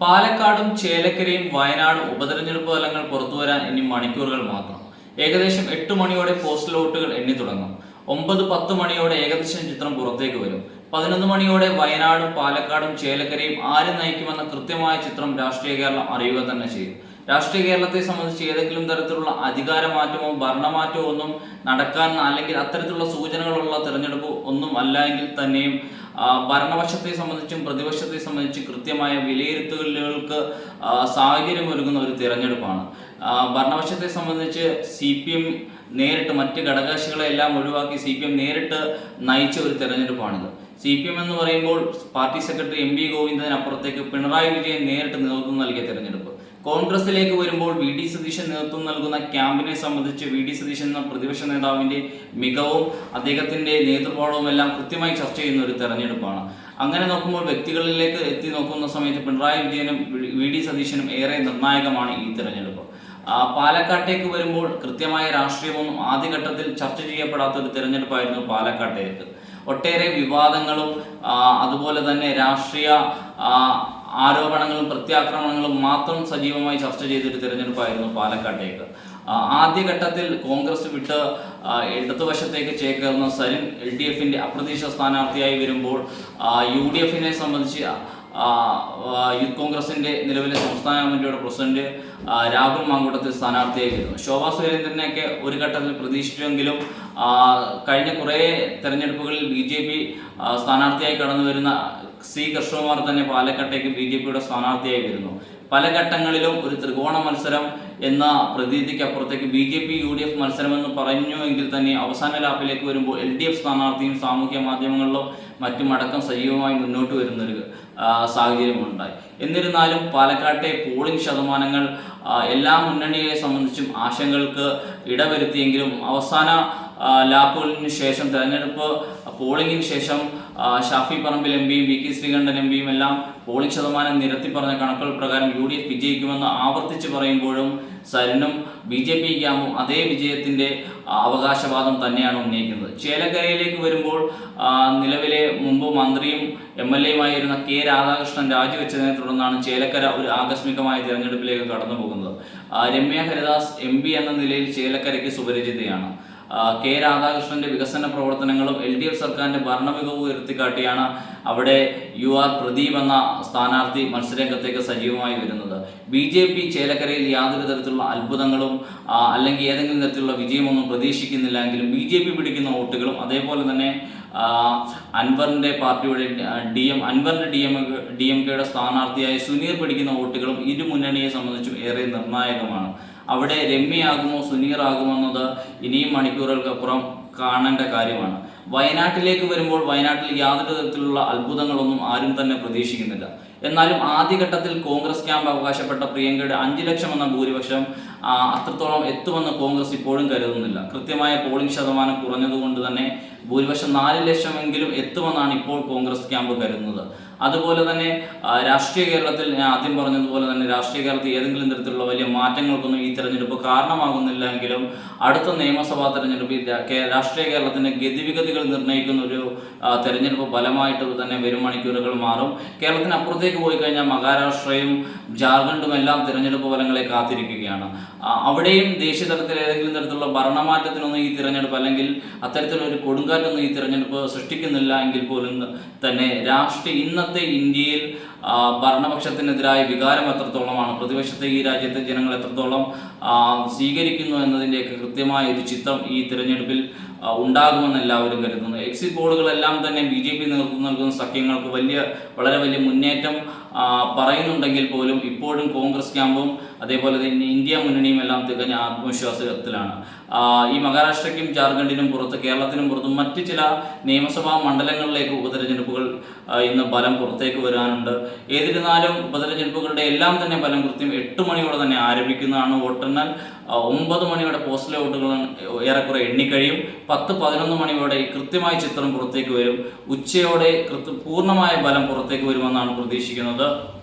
പാലക്കാടും ചേലക്കരയും വയനാടും ഉപതെരഞ്ഞെടുപ്പ് ഫലങ്ങൾ പുറത്തുവരാൻ ഇനി മണിക്കൂറുകൾ മാത്രം. ഏകദേശം എട്ട് മണിയോടെ പോസ്റ്റൽ വോട്ടുകൾ എണ്ണി തുടങ്ങും. ഒമ്പത് പത്ത് മണിയോടെ ഏകദേശം ചിത്രം പുറത്തേക്ക് വരും. പതിനൊന്ന് മണിയോടെ വയനാടും പാലക്കാടും ചേലക്കരയും ആര് നയിക്കുമെന്ന കൃത്യമായ ചിത്രം രാഷ്ട്രീയ കേരളം അറിയുക തന്നെ ചെയ്യും. രാഷ്ട്രീയ കേരളത്തെ സംബന്ധിച്ച് ഏതെങ്കിലും തരത്തിലുള്ള അധികാര അധികാരമാറ്റമോ ഭരണമാറ്റമോ ഒന്നും നടക്കാൻ അല്ലെങ്കിൽ അത്തരത്തിലുള്ള സൂചനകളുള്ള തെരഞ്ഞെടുപ്പ് ഒന്നും അല്ല എങ്കിൽ തന്നെയും ഭരണപക്ഷത്തെ സംബന്ധിച്ചും പ്രതിപക്ഷത്തെ സംബന്ധിച്ചും കൃത്യമായ വിലയിരുത്തലുകൾക്ക് സാഹചര്യമൊരുങ്ങുന്ന ഒരു തിരഞ്ഞെടുപ്പാണ്. ഭരണപക്ഷത്തെ സംബന്ധിച്ച് സി പി എം നേരിട്ട് മറ്റ് ഘടകകക്ഷികളെ എല്ലാം ഒഴിവാക്കി സി പി എം നേരിട്ട് നയിച്ച ഒരു തെരഞ്ഞെടുപ്പാണിത്. സി പി എം എന്ന് പറയുമ്പോൾ പാർട്ടി സെക്രട്ടറി എം വി ഗോവിന്ദനപ്പുറത്തേക്ക് പിണറായി വിജയൻ നേരിട്ട് നേതൃത്വം നൽകിയ തെരഞ്ഞെടുപ്പ്. കോൺഗ്രസിലേക്ക് വരുമ്പോൾ വി ഡി സതീശൻ നേതൃത്വം നൽകുന്ന ക്യാമ്പിനെ സംബന്ധിച്ച് വി ഡി സതീശൻ എന്ന പ്രതിപക്ഷ നേതാവിന്റെ മികവും അദ്ദേഹത്തിന്റെ നേതൃപാഠവും എല്ലാം കൃത്യമായി ചർച്ച ചെയ്യുന്ന ഒരു തെരഞ്ഞെടുപ്പാണ്. അങ്ങനെ നോക്കുമ്പോൾ വ്യക്തികളിലേക്ക് എത്തി നോക്കുന്ന സമയത്ത് പിണറായി വിജയനും വി ഡി സതീശനും ഏറെ നിർണായകമാണ് ഈ തെരഞ്ഞെടുപ്പ്. പാലക്കാട്ടേക്ക് വരുമ്പോൾ കൃത്യമായ രാഷ്ട്രീയമൊന്നും ആദ്യഘട്ടത്തിൽ ചർച്ച ചെയ്യപ്പെടാത്ത ഒരു തെരഞ്ഞെടുപ്പായിരുന്നു പാലക്കാട്ടേക്ക്. ഒട്ടേറെ വിവാദങ്ങളും അതുപോലെ തന്നെ രാഷ്ട്രീയ ആരോപണങ്ങളും പ്രത്യാക്രമണങ്ങളും മാത്രം സജീവമായി ചർച്ച ചെയ്തൊരു തിരഞ്ഞെടുപ്പായിരുന്നു പാലക്കാട്ടേക്ക്. ആദ്യഘട്ടത്തിൽ കോൺഗ്രസ് വിട്ട് ഇടതുവശത്തേക്ക് ചേക്കേറുന്ന സരിൻ എൽ ഡി എഫിന്റെ അപ്രതീക്ഷിത സ്ഥാനാർത്ഥിയായി വരുമ്പോൾ യു ഡി എഫിനെ സംബന്ധിച്ച് യൂത്ത് കോൺഗ്രസിന്റെ നിലവിലെ സംസ്ഥാന കമ്മിറ്റിയുടെ പ്രസിഡന്റ് രാഹുൽ മാങ്കൂട്ടത്തിൽ സ്ഥാനാർത്ഥിയായി വരുന്നു. ശോഭാ സുരേന്ദ്രനെയൊക്കെ ഒരു ഘട്ടത്തിൽ പ്രതീക്ഷിച്ചുവെങ്കിലും കഴിഞ്ഞ കുറേ തെരഞ്ഞെടുപ്പുകളിൽ ബി ജെ പി സ്ഥാനാർത്ഥിയായി കടന്നു വരുന്ന സി കൃഷ്ണകുമാർ തന്നെ പാലക്കാട്ടേക്ക് ബി ജെ പിയുടെ സ്ഥാനാർത്ഥിയായി വരുന്നു. പല ഘട്ടങ്ങളിലും ഒരു ത്രികോണ മത്സരം എന്ന പ്രതീതിക്ക് അപ്പുറത്തേക്ക് B J P U D F മത്സരം എന്ന് പറഞ്ഞു എങ്കിൽ തന്നെ അവസാന ലാപ്പിലേക്ക് വരുമ്പോൾ എൽ ഡി എഫ് സ്ഥാനാർത്ഥിയും സാമൂഹ്യ മാധ്യമങ്ങളിലോ മറ്റും അടക്കം സജീവമായി മുന്നോട്ട് വരുന്നൊരു സാഹചര്യം സാഹചര്യമുണ്ടായി. എന്നിരുന്നാലും പാലക്കാട്ടെ പോളിംഗ് ശതമാനങ്ങൾ എല്ലാ മുന്നണിയെ സംബന്ധിച്ചും ആശങ്കകൾക്ക് ഇടവരുത്തിയെങ്കിലും അവസാന ലാപ്പുകളിന് ശേഷം തെരഞ്ഞെടുപ്പ് പോളിംഗിന് ശേഷം ഷാഫി പറമ്പിൽ എം പിയും വി കെ ശ്രീകണ്ഠൻ എം പിയും എല്ലാം പോളിംഗ് ശതമാനം നിരത്തി പറഞ്ഞ കണക്കുകൾ പ്രകാരം യു ഡി എഫ് വിജയിക്കുമെന്ന് ആവർത്തിച്ച് പറയുമ്പോഴും സരനും ബി ജെ പി ക്യാമും അതേ വിജയത്തിന്റെ അവകാശവാദം തന്നെയാണ് ഉന്നയിക്കുന്നത്. ചേലക്കരയിലേക്ക് വരുമ്പോൾ നിലവിലെ മുമ്പ് മന്ത്രിയും എം എൽ എയുമായിരുന്ന കെ രാധാകൃഷ്ണൻ രാജിവെച്ചതിനെ തുടർന്നാണ് ചേലക്കര ഒരു ആകസ്മികമായ തിരഞ്ഞെടുപ്പിലേക്ക് കടന്നു പോകുന്നത് രമ്യ ഹരിദാസ് എം എന്ന നിലയിൽ ചേലക്കരയ്ക്ക് സുപരിചിതയാണ്. കെ രാധാകൃഷ്ണന്റെ വികസന പ്രവർത്തനങ്ങളും എൽ ഡി എഫ് സർക്കാരിന്റെ ഭരണമികവ് ഉയർത്തിക്കാട്ടിയാണ് അവിടെ യു ആർ പ്രദീപ് എന്ന സ്ഥാനാർത്ഥി മത്സരരംഗത്തേക്ക് സജീവമായി വരുന്നത്. ബി ജെ പി ചേലക്കരയിൽ യാതൊരു തരത്തിലുള്ള അത്ഭുതങ്ങളും അല്ലെങ്കിൽ ഏതെങ്കിലും തരത്തിലുള്ള വിജയമൊന്നും പ്രതീക്ഷിക്കുന്നില്ല എങ്കിലും ബി ജെ പി പിടിക്കുന്ന വോട്ടുകളും അതേപോലെ തന്നെ അൻവറിന്റെ പാർട്ടിയുടെ ഡി എം അൻവറിന്റെ ഡി എം ഡി എം കെയുടെ സ്ഥാനാർത്ഥിയായ സുനീർ പിടിക്കുന്ന വോട്ടുകളും ഇരു മുന്നണിയെ സംബന്ധിച്ചും ഏറെ നിർണായകമാണ്. അവിടെ രമ്യയാകുമോ സുനീറാകുമോ എന്നത് ഇനിയും മണിക്കൂറുകൾക്കപ്പുറം കാണേണ്ട കാര്യമാണ്. വയനാട്ടിലേക്ക് വരുമ്പോൾ വയനാട്ടിൽ യാതൊരു തരത്തിലുള്ള അത്ഭുതങ്ങളൊന്നും ആരും തന്നെ പ്രതീക്ഷിക്കുന്നില്ല. എന്നാലും ആദ്യഘട്ടത്തിൽ കോൺഗ്രസ് ക്യാമ്പ് അവകാശപ്പെട്ട പ്രിയങ്കയുടെ അഞ്ചു ലക്ഷം എന്ന ഭൂരിപക്ഷം അത്രത്തോളം എത്തുമെന്ന് കോൺഗ്രസ് ഇപ്പോഴും കരുതുന്നില്ല. കൃത്യമായ പോളിംഗ് ശതമാനം കുറഞ്ഞതുകൊണ്ട് തന്നെ ഭൂരിപക്ഷം നാല് ലക്ഷമെങ്കിലും എത്തുമെന്നാണ് ഇപ്പോൾ കോൺഗ്രസ് ക്യാമ്പ് കരുതുന്നത്. അതുപോലെ തന്നെ രാഷ്ട്രീയ കേരളത്തിൽ ഞാൻ ആദ്യം പറഞ്ഞതുപോലെ തന്നെ രാഷ്ട്രീയ കേരളത്തിൽ ഏതെങ്കിലും തരത്തിലുള്ള വലിയ മാറ്റങ്ങൾക്കൊന്നും ഈ തെരഞ്ഞെടുപ്പ് കാരണമാകുന്നില്ലെങ്കിലും അടുത്ത നിയമസഭാ കേ- രാഷ്ട്രീയ കേരളത്തിന്റെ ഗതിവിഗതികൾ നിർണയിക്കുന്ന ഒരു തെരഞ്ഞെടുപ്പ് ഫലമായിട്ട് തന്നെ വരും മണിക്കൂറുകൾ മാറും. കേരളത്തിന് അപ്പുറത്തേക്ക് പോയി കഴിഞ്ഞാൽ മഹാരാഷ്ട്രയും ജാർഖണ്ഡും എല്ലാം തിരഞ്ഞെടുപ്പ് ഫലങ്ങളെ കാത്തിരിക്കുകയാണ്. അവിടെയും ദേശീയ തലത്തിൽ ഏതെങ്കിലും തരത്തിലുള്ള ഭരണമാറ്റത്തിനൊന്നും ഈ തിരഞ്ഞെടുപ്പ് അല്ലെങ്കിൽ അത്തരത്തിലുള്ള ഒരു കൊടുങ്കാറ്റൊന്നും ഈ തിരഞ്ഞെടുപ്പ് സൃഷ്ടിക്കുന്നില്ല എങ്കിൽ പോലും തന്നെ രാഷ്ട്രീയ ഇന്നത്തെ ഇന്ത്യയിൽ ഭരണപക്ഷത്തിനെതിരായ വികാരം എത്രത്തോളമാണ്? പ്രതിപക്ഷത്തെ ഈ രാജ്യത്തെ ജനങ്ങൾ എത്രത്തോളം സ്വീകരിക്കുന്നു എന്നതിന്റെയൊക്കെ കൃത്യമായ ഒരു ചിത്രം ഈ തിരഞ്ഞെടുപ്പിൽ ഉണ്ടാകുമെന്ന് എല്ലാവരും കരുതുന്നു. എക്സിറ്റ് പോളുകളെല്ലാം തന്നെ ബി ജെ പി നേതൃത്വം നൽകുന്ന സഖ്യങ്ങൾക്ക് വലിയ വളരെ വലിയ മുന്നേറ്റം പറയുന്നുണ്ടെങ്കിൽ പോലും ഇപ്പോഴും കോൺഗ്രസ് ക്യാമ്പും അതേപോലെ തന്നെ ഇന്ത്യ മുന്നണിയും എല്ലാം തികഞ്ഞ ആത്മവിശ്വാസത്തിലാണ്. ഈ മഹാരാഷ്ട്രയ്ക്കും ജാർഖണ്ഡിനും പുറത്ത് കേരളത്തിനും പുറത്തും മറ്റ് ചില നിയമസഭാ മണ്ഡലങ്ങളിലേക്ക് ഉപതെരഞ്ഞെടുപ്പുകൾ ഇന്ന് ഫലം പുറത്തേക്ക് വരാനുണ്ട്. ഏതിരുന്നാലും ഉപതെരഞ്ഞെടുപ്പുകളുടെ എല്ലാം തന്നെ ഫലം കൃത്യം എട്ട് മണിയോടെ തന്നെ ആരംഭിക്കുന്നതാണ് വോട്ടെണ്ണൽ. ഒമ്പത് മണിയോടെ പോസ്റ്റൽ വോട്ടുകൾ ഏറെക്കുറെ എണ്ണിക്കഴിയും. പത്ത് പതിനൊന്ന് മണിയോടെ കൃത്യമായ ചിത്രം പുറത്തേക്ക് വരും. ഉച്ചയോടെ കൃത്യ പൂർണമായ ഫലം പുറത്തേക്ക് വരുമെന്നാണ് പ്രതീക്ഷിക്കുന്നത്.